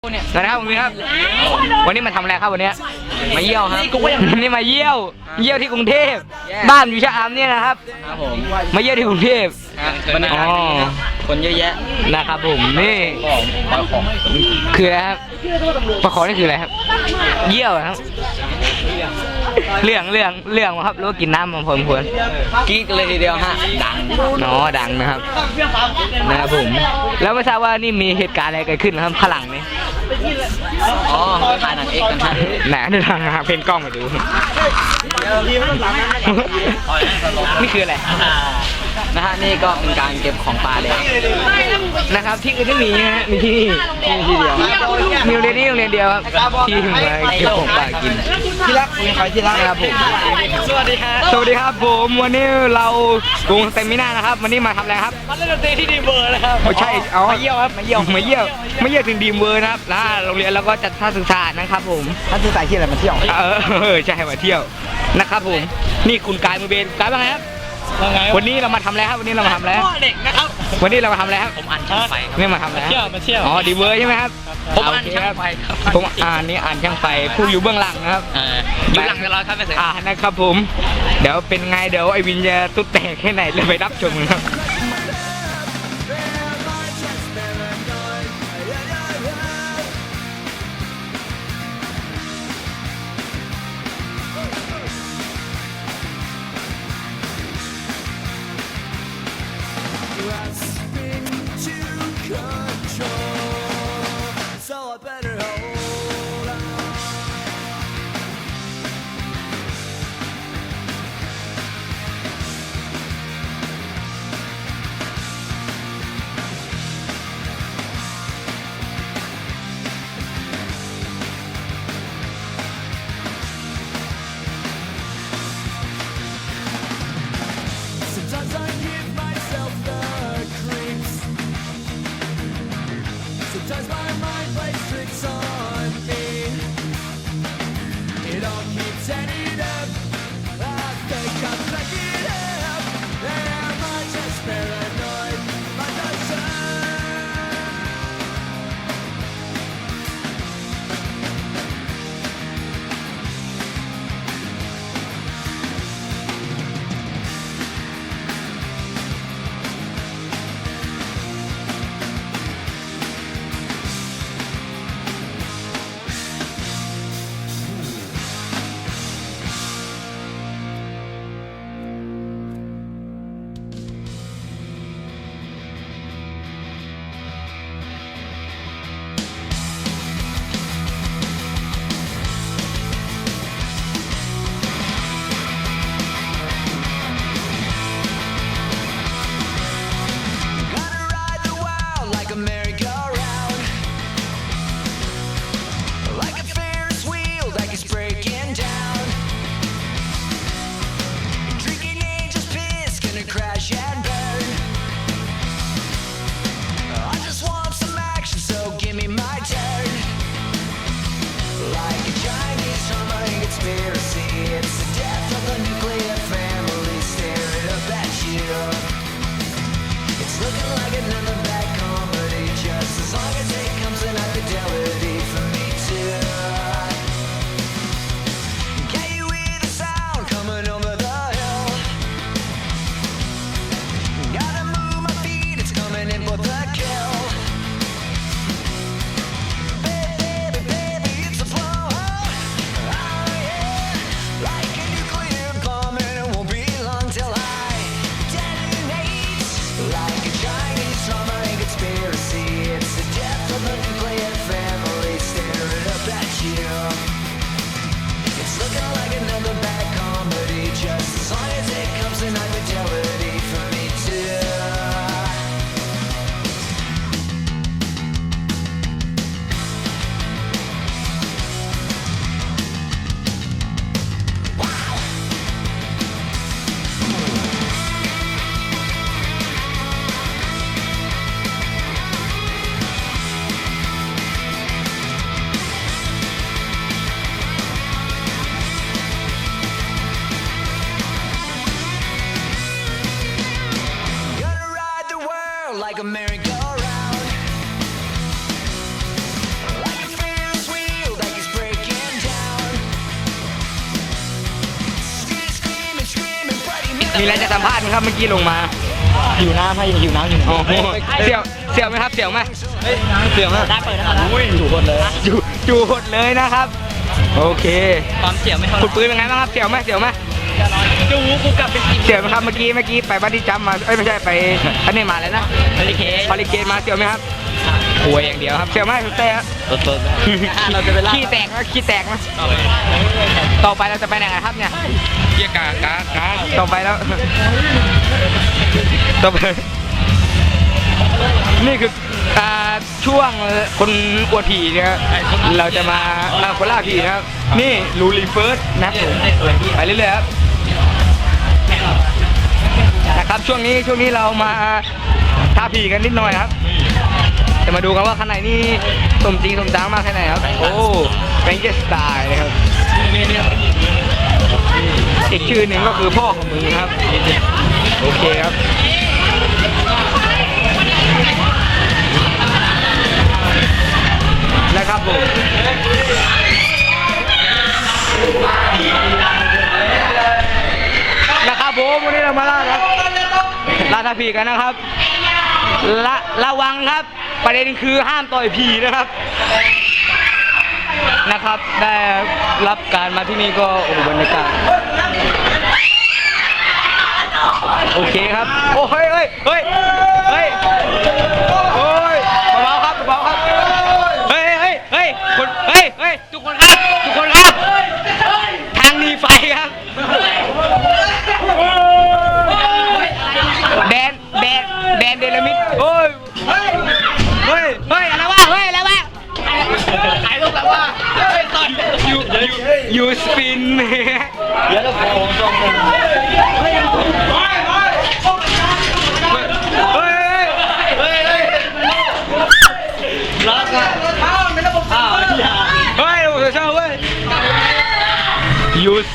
สวัสดีครับผมครับ วันนี้มาทำอะไรครับวันเนี้ยมาเยี่ยวครับวันนี้มาเยี่ยว เยี่ยวที่กรุงเทพ บ้านอยู่ชะอำเนี่ยนะครับ ครับผม มาเยี่ยวที่กรุงเทพบรรยากาศดีครับคนเยอะแยะ นะครับผมนี่ของปล่อยของคืออะไรครับปลาขอนี่คืออะไรครับ เยี่ยวเหรอครับ เรื่องเรื่องเรื่องครับหรู้ว่ากินน้ำมาพอสมควรกิ๊กเลยทีเดียวฮะ ดังเนาะดังนะครับ นะครับผม แล้วไม่ทราบว่านี่มีเหตุการณ์อะไรเกิดขึ้นนะครับข้างหลังนี่ อ๋อถ่ายหนังเอกกันฮะไหนเดินทางหาเพนกล้องมาดู นี่คืออะไร นะฮะนี่ก็เป็นการเก็บของปลาเลยนะครับที่อื่นไม่มีนะฮะมีที่นี่ที่เดียวมีโรงเรียนนี้โรงเรียนเดียวครับที่ถึงมาเก็บของป่ากินที่รักมีใครที่รักนะครับผมสวัสดีครับสวัสดีครับผมวันนี้เราวงสเตมิน่านะครับ วันนี้มาทำอะไรครับมาเล่นดนตรีที่ดีเบอร์นะครับไม่ใช่เอามาเยี่ยวครับมาเยี่ยวมาเยี่ยวมาเยี่ยวถึงดีมเวอร์นะครับแล้วโรงเรียนเราก็จัดท่าศึกษานะครับผมท่านสื่อสายที่อะไรมาเที่ยวเออเออใช่มาเที่ยวนะครับผมนี่คุณกายมือเบนกายว่าไงครับ ว่าไงวันนี้เรามาทำอะไรครับวันนี้เรามาทำอะไรครับเด็กนะครับ วันนี้เรามาทำอะไรครับผมอ่านช่างไฟครับนี่มาทำอะไรครับมาเที่ยวมาเที่ยวอ๋อดีเวอร์ใช่ไหมครับผมอ่านโเคช่างไฟครับ ผมอ่านนี่อ่านช่างไฟผู้อยู่เบื้องหลังนะครับ เอออยู่หลังจะรอยครับไม่เสร็จอ่านะครับผม เดี๋ยวเป็นไงเดี๋ยวไอวินจะตุ๊ดแตกแค่ไหนเลยไปรับชมกันครับ rats มีอะไรจะสัมภาษณ์ไหมครับเมื่อกี้ลงมาอยู่น้ำให้อยู่น้ำอยู่โอ้โหเสี่ยวเสี่ยวไหมครับเสี่ยวไหมเสียวไหมได้เปิดแล้วอุ้ยจูหดเลยจูจูหดเลยนะครับ โอเคความเสี่ยวไม่เท่าคุณปืนเป็นไงบ้างครับเสี่ยวไหมเสี่ยวไหมจูกูกลับเป็นเสี่ยวไหมครับเมื่อกี้เมื่อกี้ไปบ้านที่จำมาเอ้ยไม่ใช่ไปอันนี้มาแล้วนะฮอลิเคนฮอลิเคนมาเสี่ยวไหมครับ หวยอย่างเดียวครับเชื่อมากณเต้ครับต้เราจะไปล่าขี้แตกก็ขี้แตกนะต่อไปเราจะไปไหนครับเนี่ยเกียกากากาต่อไปแล้วต่อไปนี่คือช่วงคนอวดผีนะครับเราจะมาเราคนล่าผีนะครับ นี่ลูรีเฟิร์สนะครัไปเรื่อยๆครับนะครับช่วงนี้ช่วงนี้เรามาท้าผีกันนิดหน่อยครับ จะมาดูกันว่าข้างในนี่สมจริงสมจังมากแค่ไหนครับ โอ้แบนเกสไตล์นะครับอีกชื่อหนึ่งก็คือพ่อของมึงครับ โอเคครับนะครับผมนะครับผมวันนี้เรามาล่าครับล่าทาผีกันนะครับระระวังครับ ประเด็นคือห้ามต่อยผีนะครับ นะครับ ได้รับการมาที่นี่ก็โอ้บรรยากาศโอเคครับ โอ้ยเฮ้ยเฮ้ยเฮ้ย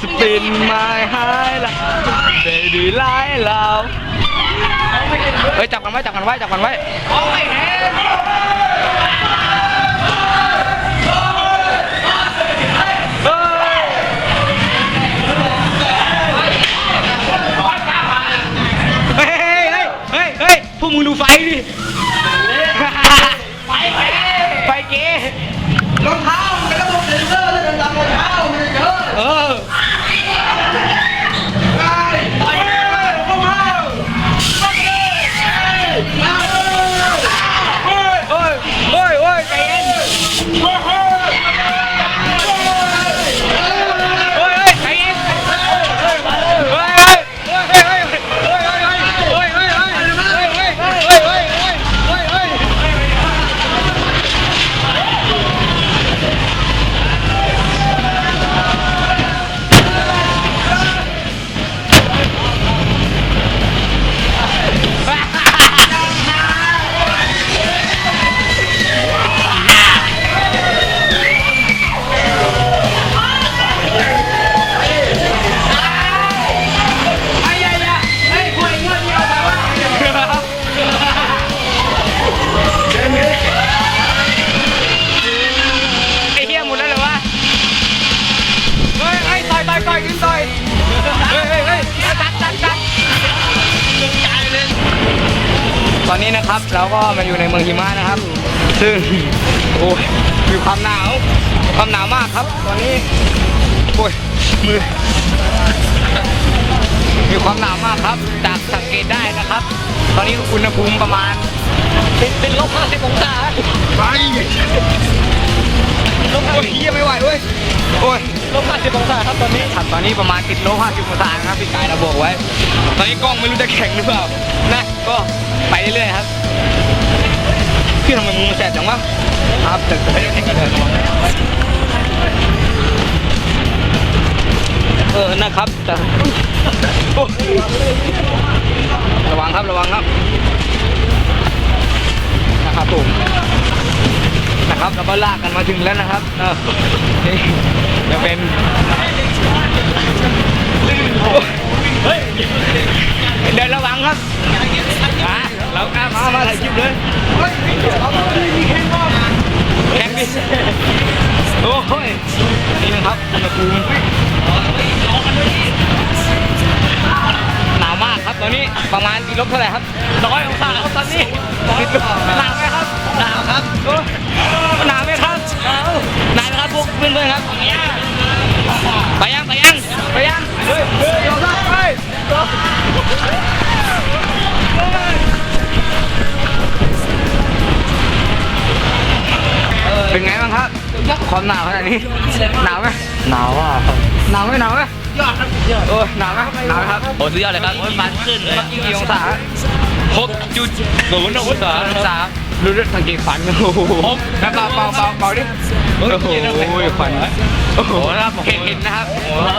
สปินมา high life baby lie love เฮ้ยจับกันไว้จับกันไว้จับกันไว้เฮ้ยเฮ้ยเฮ้ยเฮ้ยพวกมึงดูไฟดิ นี้นะครับเราก็มาอยู่ในเมืองหิมะนะครับ ซึ่งโอ้ยมีความหนาวความหนาวมากครับ ตอนนี้โอ้ยมือมีความหนาวมากครับ จากสังเกตได้นะครับ ตอนนี้อุณหภูมิประมาณเป็นเป็นลบ50องศาไป ลบโอ้ยเฮียไม่ไหวเว้ยโอ้ยลบ50องศาครับตอนนี้ครับตอนนี้ประมาณติดลบ50องศานะครับพี่กายเราบอกไว้ ตอนนี้กล้องไม่รู้จะแข็งหรือเปล่านะก็ไปเรื่อยๆครับพี่ทำไมมือมันแสบจังวะครับแต่ไม่ได้แข็งกันเลยเออ นะครับแต่โอ้ระวังครับ ระวังครับ นะครับผมนะ ครับเราก็ลากกันมาถึงแล้วนะครับเออจะเป็นเฮ้ยเดินระวังครับอะเราอะมามาถ่ายคลิปเลยแข่งดิโอ้ยนี่นะครับอุณหภูมิหนาวตอนนี้ประมาณติดลบเท่าไหร่ครับร้อยองศาครับตอนนี้ติดลบหนาวไหมครับ หนาวครับหนาวไหมครับหนาวหนาวไหมครับพวกเพื่อนๆครับไปยังไปยังไปยังเฮ้ยเฮ้ยยอมรับไปเป็นไงบ้างครับ ความหนาวขนาดนี้ หนาวไหมหนาวอะหนาวไหมหนาวไหมยอดครับยอดโอ้ยหนาวไหมหนาวครับ โอ้สุดยอดเลยครับโอ้ยมันขึ้นเลยกี่องศา หกจุดศูนย์องศาองศาดูด้วยสังเกตฝันโอ้โหเบาเบาเบาเบาดิโอ้โหฝันโอ้โหนะครับเห็นเห็นนะครับ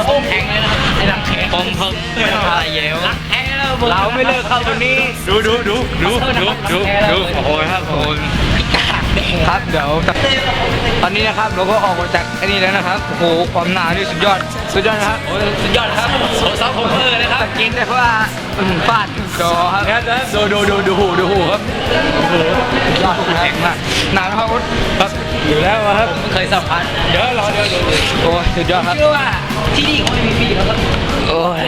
โอ้แข็งเลยนะไอ้รังแข็งผมเพิ่งไม่ทำอะไรเยอะรักแข็งแล้วเราไม่เลิกเข้าตัวนี้ ดูดูดูดูดูดูดูโอ้โหครับโอ้โหครับเดี๋ยวตอนนี้นะครับเราก็ออกมาจากไอ้นี่แล้วนะครับโอ้โหความหนาวนี่สุดยอด สุดยอดนะครับโอ้สุดยอดครับโซซับผมเออนะครับกินได้เพราะว่าฟาด จอครับดูดูดูดูหูดูหูครับโอ้โหสุดยอดแข็งมากหนาวนะครับครับอยู่แล้วครับผมเคยสัมผัสเดี๋ยวรอเดี๋ยวเดี๋ยวโอ้ยสุดยอดครับเชื่อว่าที่นี่เขาไม่มีฟรีแล้วครับโอ้ย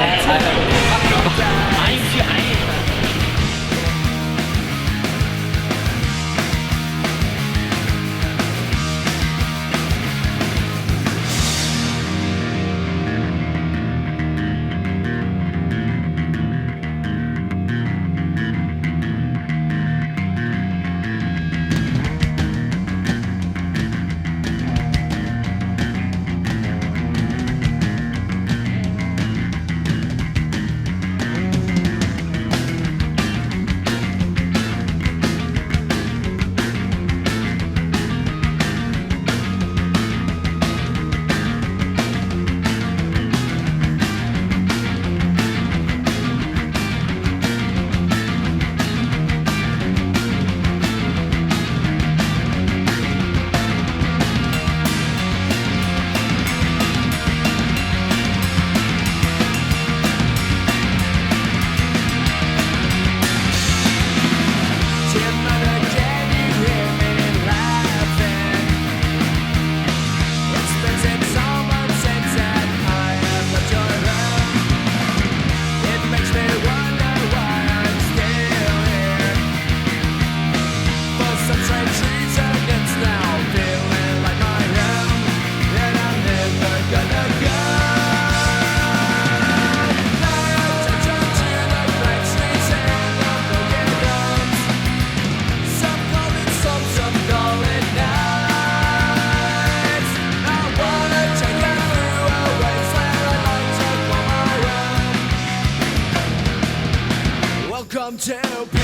tell